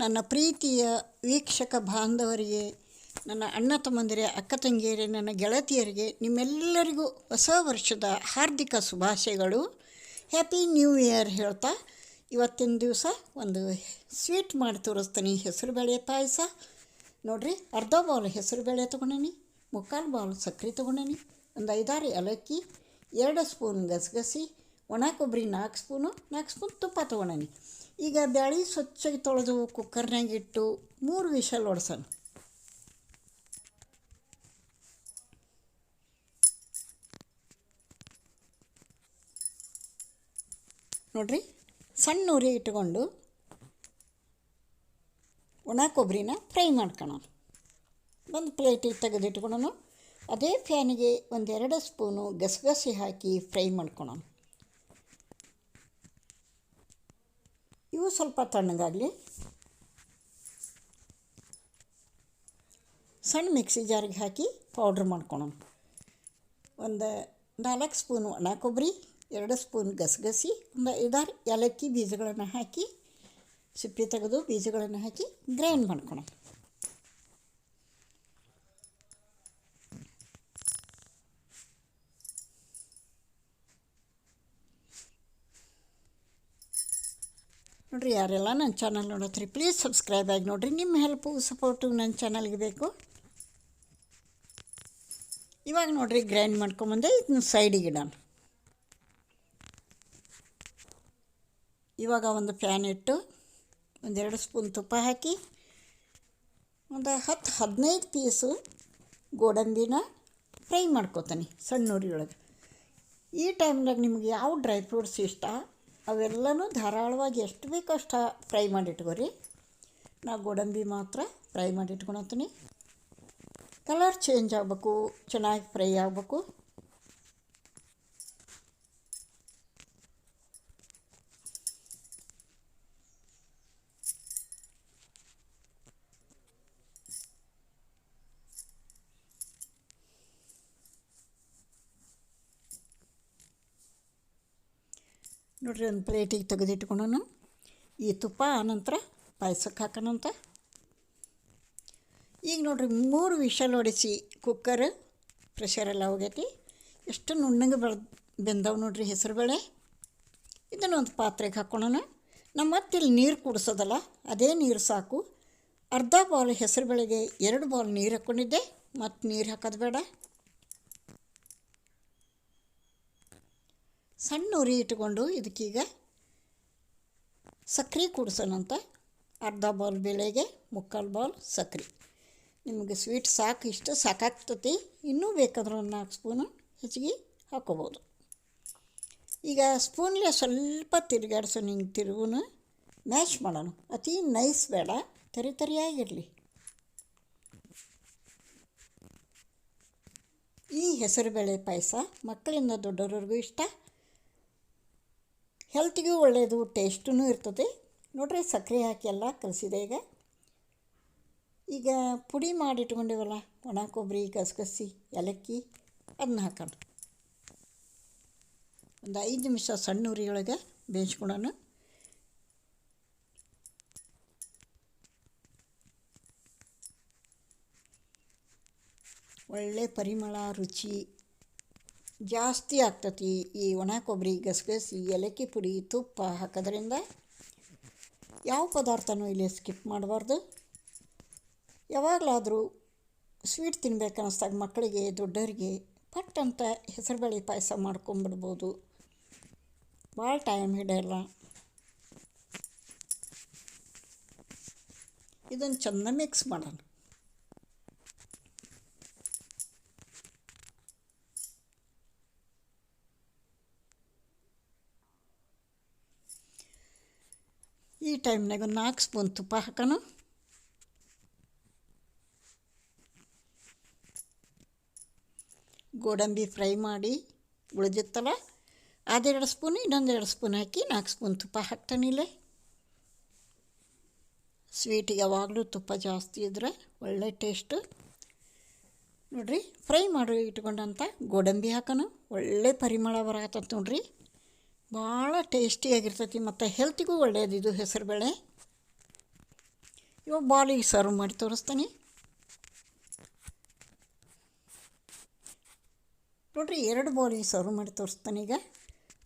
ನನ್ನ ಪ್ರೀತಿಯ ವೀಕ್ಷಕ ಬಾಂಧವರಿಗೆ, ನನ್ನ ಅಣ್ಣ ತಮ್ಮಂದಿರ, ಅಕ್ಕ ತಂಗಿಯರೇ, ನನ್ನ ಗೆಳತಿಯರಿಗೆ, ನಿಮ್ಮೆಲ್ಲರಿಗೂ ಹೊಸ ವರ್ಷದ ಹಾರ್ದಿಕ ಶುಭಾಶಯಗಳು. ಹ್ಯಾಪಿ ನ್ಯೂ ಇಯರ್ ಹೇಳ್ತಾ ಇವತ್ತಿನ ದಿವಸ ಒಂದು ಸ್ವೀಟ್ ಮಾಡಿ ತೋರಿಸ್ತೀನಿ. ಹೆಸರುಬೇಳೆ ಪಾಯಸ. ನೋಡಿರಿ, ಅರ್ಧ ಬೌಲ್ ಹೆಸರುಬೇಳೆ ತೊಗೊಂಡೀನಿ, ಮುಕ್ಕಾಲು ಬೌಲ್ ಸಕ್ಕರೆ ತೊಗೊಂಡೀನಿ, ಒಂದು ಐದಾರು ಏಲಕ್ಕಿ, ಎರಡು ಸ್ಪೂನ್ ಗಸಗಸಿ, ಒಣ ಕೊಬ್ಬರಿ ನಾಲ್ಕು ಸ್ಪೂನು ನಾಲ್ಕು ಸ್ಪೂನ್ ತುಪ್ಪ ತೊಗೊಂಡೇನಿ. ಈಗ ಬ್ಯಾಳಿ ಸ್ವಚ್ಛಾಗಿ ತೊಳೆದು ಕುಕ್ಕರ್ನಾಗ ಇಟ್ಟು ಮೂರು ವಿಷಲ್ ಹೊಡ್ಸೋಣ ನೋಡ್ರಿ, ಸಣ್ಣ ಉರಿ ಇಟ್ಕೊಂಡು ಒಣ ಕೊಬ್ಬರಿನ ಫ್ರೈ ಮಾಡ್ಕೊಳ್ಳೋಣ ಒಂದು ಪ್ಲೇಟಿಗೆ ತೆಗೆದಿಟ್ಕೊಳೋಣ ಅದೇ ಫ್ಯಾನಿಗೆ ಒಂದೆರಡು ಸ್ಪೂನು ಗಸಗಸೆ ಹಾಕಿ ಫ್ರೈ ಮಾಡ್ಕೊಳ್ಳೋಣ ಇವು ಸ್ವಲ್ಪ ತಣ್ಣಗಾಗಲಿ. ಸಣ್ಣ ಮಿಕ್ಸಿ ಜಾರಿಗೆ ಹಾಕಿ ಪೌಡ್ರ್ ಮಾಡ್ಕೊಳೋಣ. ಒಂದು ನಾಲ್ಕು ಸ್ಪೂನ್ ಒಣ ಕೊಬ್ಬರಿ, ಎರಡು ಸ್ಪೂನ್ ಗಸಗಸಿ, ಒಂದು ಐದಾರು ಏಲಕ್ಕಿ ಬೀಜಗಳನ್ನು ಹಾಕಿ, ಸಿಪ್ಪೆ ತೆಗೆದು ಬೀಜಗಳನ್ನು ಹಾಕಿ ಗ್ರೈಂಡ್ ಮಾಡ್ಕೊಳ್ಳೋಣ ನೋಡಿರಿ, ಯಾರೆಲ್ಲ ನನ್ನ ಚಾನಲ್ ನೋಡತ್ರಿ ಪ್ಲೀಸ್ ಸಬ್ಸ್ಕ್ರೈಬ್ ಆಗಿ ನೋಡಿರಿ. ನಿಮ್ಮ ಹೆಲ್ಪು ಸಪೋರ್ಟು ನನ್ನ ಚಾನಲ್ಗೆ ಬೇಕು. ಇವಾಗ ನೋಡಿರಿ ಗ್ರೈಂಡ್ ಮಾಡ್ಕೊಂಬಂದೆ ಇದನ್ನ ಸೈಡಿಗೆ ಇಡೋಣ. ಇವಾಗ ಒಂದು ಪ್ಯಾನ್ ಇಟ್ಟು ಒಂದೆರಡು ಸ್ಪೂನ್ ತುಪ್ಪ ಹಾಕಿ, ಒಂದು ಹತ್ತು ಹದಿನೈದು ಪೀಸು ಗೋಡಂಬಿನ ಫ್ರೈ ಮಾಡ್ಕೋತಾನೆ ಸಣ್ಣ ಉರಿಯೊಳಗೆ ಈ ಟೈಮ್ನಾಗ ನಿಮ್ಗೆ ಯಾವ ಡ್ರೈ ಫ್ರೂಟ್ಸ್ ಇಷ್ಟ? ಅವೆಲ್ಲನೂ ಧಾರಾಳವಾಗಿ ಎಷ್ಟು ಬೇಕೋ ಅಷ್ಟು ಫ್ರೈ ಮಾಡಿ ಇಟ್ಕೋರಿ ನಾ ಗೋಡಂಬಿ ಮಾತ್ರ ಫ್ರೈ ಮಾಡಿ ಇಟ್ಕೊಳತ್ತೀನಿ ಕಲರ್ ಚೇಂಜ್ ಆಗಬೇಕು, ಚೆನ್ನಾಗಿ ಫ್ರೈ ಆಗಬೇಕು. ನೋಡ್ರಿ ಒಂದು ಪ್ಲೇಟಿಗೆ ತೆಗೆದಿಟ್ಕೊಳೋಣ ಈ ತುಪ್ಪ ಆನಂತರ ಪಾಯಸಕ್ಕೆ ಹಾಕೋಣಂತ ಈಗ ನೋಡಿರಿ ಮೂರು ವಿಷಲ್ ಹೊಡಿಸಿ ಕುಕ್ಕರ್ ಪ್ರೆಷರೆಲ್ಲ ಹೋಗೈತಿ. ಎಷ್ಟು ನುಣ್ಣಗೆ ಬೆಳ್, ಬೆಂದವು ನೋಡ್ರಿ ಹೆಸರುಬೇಳೆ ಇದನ್ನು ಒಂದು ಪಾತ್ರೆಗೆ ಹಾಕ್ಕೊಳ್ಳೋಣ ನಮ್ಮ ಮತ್ತಿಲ್ಲಿ ನೀರು ಕುಡಿಸೋದಲ್ಲ, ಅದೇ ನೀರು ಸಾಕು. ಅರ್ಧ ಬೌಲ್ ಹೆಸರುಬೇಳೆಗೆ ಎರಡು ಬೌಲ್ ನೀರು ಹಾಕ್ಕೊಂಡಿದ್ದೆ ಮತ್ತು ನೀರು ಹಾಕೋದು ಬೇಡ. ಸಣ್ಣ ಉರಿ ಇಟ್ಕೊಂಡು ಇದಕ್ಕೀಗ ಸಕ್ಕರೆ ಕೂಡ್ಸೋಣಂತ ಅರ್ಧ ಬೌಲ್ ಬೆಳೆಗೆ ಮುಕ್ಕಾಲು ಬೌಲ್ ಸಕ್ರೆ. ನಿಮಗೆ ಸ್ವೀಟ್ ಸಾಕು, ಇಷ್ಟು ಸಾಕಾಗ್ತತಿ. ಇನ್ನೂ ಬೇಕಾದ್ರೆ ಒಂದು ನಾಲ್ಕು ಸ್ಪೂನು ಹೆಚ್ಚಿಗೆ ಹಾಕೋಬೋದು. ಈಗ ಸ್ಪೂನ್ಲೆ ಸ್ವಲ್ಪ ತಿರುಗಾಡ್ಸೋಣ ಹಿಂಗೆ ತಿರುಗುನು. ಮ್ಯಾಶ್ ಮಾಡೋಣ. ಅತಿ ನೈಸ್ ಬೇಡ. ತರಿ ತರಿಯಾಗಿರಲಿ. ಈ ಹೆಸರುಬೇಳೆ ಪಾಯಸ ಮಕ್ಕಳಿಂದ ದೊಡ್ಡವ್ರಿಗೂ ಇಷ್ಟ. ಹೆಲ್ತಿಗೂ ಒಳ್ಳೆಯದು ಟೇಸ್ಟೂ ಇರ್ತದೆ. ನೋಡ್ರಿ, ಸಕ್ಕರೆ ಹಾಕಿ ಎಲ್ಲ ಕಲಸಿದೆ ಈಗ. ಈಗ ಪುಡಿ ಮಾಡಿಟ್ಕೊಂಡಿವಲ್ಲ, ಒಣ ಕೊಬ್ಬರಿ, ಗಸಗಸಿ, ಏಲಕ್ಕಿ ಅದನ್ನ ಹಾಕೋಣ. ಒಂದು ಐದು ನಿಮಿಷ ಸಣ್ಣ ಉರಿಯೊಳಗೆ ಬೇಯಿಸ್ಕೊಳೋಣ ಒಳ್ಳೆ ಪರಿಮಳ, ರುಚಿ ಜಾಸ್ತಿ ಆಗ್ತತಿ ಈ ಒಣ ಕೊಬ್ಬರಿ ಗಸಗಸಿ, ಏಲಕ್ಕಿ ಪುಡಿ, ತುಪ್ಪ ಹಾಕೋದ್ರಿಂದ ಯಾವ ಪದಾರ್ಥನೂ ಇಲ್ಲಿ ಸ್ಕಿಪ್ ಮಾಡಬಾರ್ದು. ಯಾವಾಗಲಾದರೂ ಸ್ವೀಟ್ ತಿನ್ಬೇಕು ಅನ್ನಿಸ್ದಾಗ ಮಕ್ಕಳಿಗೆ, ದೊಡ್ಡವರಿಗೆ ಪಟ್ ಅಂತ ಹೆಸರುಬೇಳೆ ಪಾಯಸ ಮಾಡ್ಕೊಂಬಿಡ್ಬೋದು. ಭಾಳ ಟೈಮ್ ಹಿಡಿಯಲ್ಲ. ಇದನ್ನು ಚೆಂದ ಮಿಕ್ಸ್ ಮಾಡೋಣ. ಈ ಟೈಮ್ನಾಗ ಒಂದು ನಾಲ್ಕು ಸ್ಪೂನ್ ತುಪ್ಪ ಹಾಕೋಣ. ಗೋಡಂಬಿ ಫ್ರೈ ಮಾಡಿ ಉಳಿದಿತ್ತಲ್ಲ, ಅದೆರಡು ಸ್ಪೂನ್ ಇನ್ನೊಂದು ಎರಡು ಸ್ಪೂನ್ ಹಾಕಿ ನಾಲ್ಕು ಸ್ಪೂನ್ ತುಪ್ಪ ಹಾಕ್ತಾನಿಲ್ಲ ಸ್ವೀಟಿಗೆ ಯಾವಾಗಲೂ ತುಪ್ಪ ಜಾಸ್ತಿ ಇದ್ರೆ ಒಳ್ಳೆ ಟೇಸ್ಟು. ನೋಡಿರಿ, ಫ್ರೈ ಮಾಡಿ ಇಟ್ಕೊಂಡಂಥ ಗೋಡಂಬಿ ಹಾಕೋಣ. ಒಳ್ಳೆ ಪರಿಮಳ ಬರಕತ್ತಂತ ನೋಡ್ರಿ. ಭಾಳ ಟೇಸ್ಟಿಯಾಗಿರ್ತೈತಿ ಮತ್ತು ಹೆಲ್ತಿಗೂ ಒಳ್ಳೆಯದು ಇದು ಹೆಸರುಬೇಳೆ. ಇವಾಗ ಬಾಲಿಗೆ ಸರ್ವ್ ಮಾಡಿ ತೋರಿಸ್ತೀನಿ. ನೋಡ್ರಿ, ಎರಡು ಬಾಲಿಗೆ ಸರ್ವ್ ಮಾಡಿ ತೋರಿಸ್ತಾನೆ ಈಗ.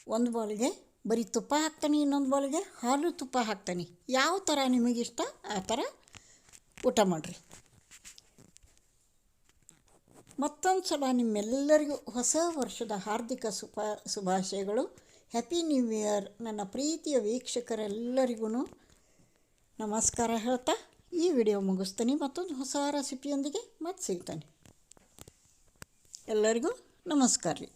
ಒಂದು ಬಾಲಿಗೆ ಬರೀ ತುಪ್ಪ ಹಾಕ್ತಾನೆ, ಇನ್ನೊಂದು ಬಾಲಿಗೆ ಹಾಲು ತುಪ್ಪ ಹಾಕ್ತಾನೆ. ಯಾವ ಥರ ನಿಮಗಿಷ್ಟ ಆ ಥರ ಊಟ ಮಾಡಿರಿ. ಮತ್ತೊಂದು ಸಲ ನಿಮ್ಮೆಲ್ಲರಿಗೂ ಹೊಸ ವರ್ಷದ ಹಾರ್ದಿಕ ಸುಪ, ಶುಭಾಶಯಗಳು. ಹ್ಯಾಪಿ ನ್ಯೂ ಇಯರ್ ನನ್ನ ಪ್ರೀತಿಯ ವೀಕ್ಷಕರೆಲ್ಲರಿಗೂ ನಮಸ್ಕಾರ ಹೇಳ್ತಾ, ಈ ವಿಡಿಯೋ ಮುಗಿಸ್ತೀನಿ ಮತ್ತೊಂದು ಹೊಸ ರೆಸಿಪಿಯೊಂದಿಗೆ ಮತ್ತೆ ಸಿಗ್ತಾನೆ. ಎಲ್ಲರಿಗೂ ನಮಸ್ಕಾರ ರೀ.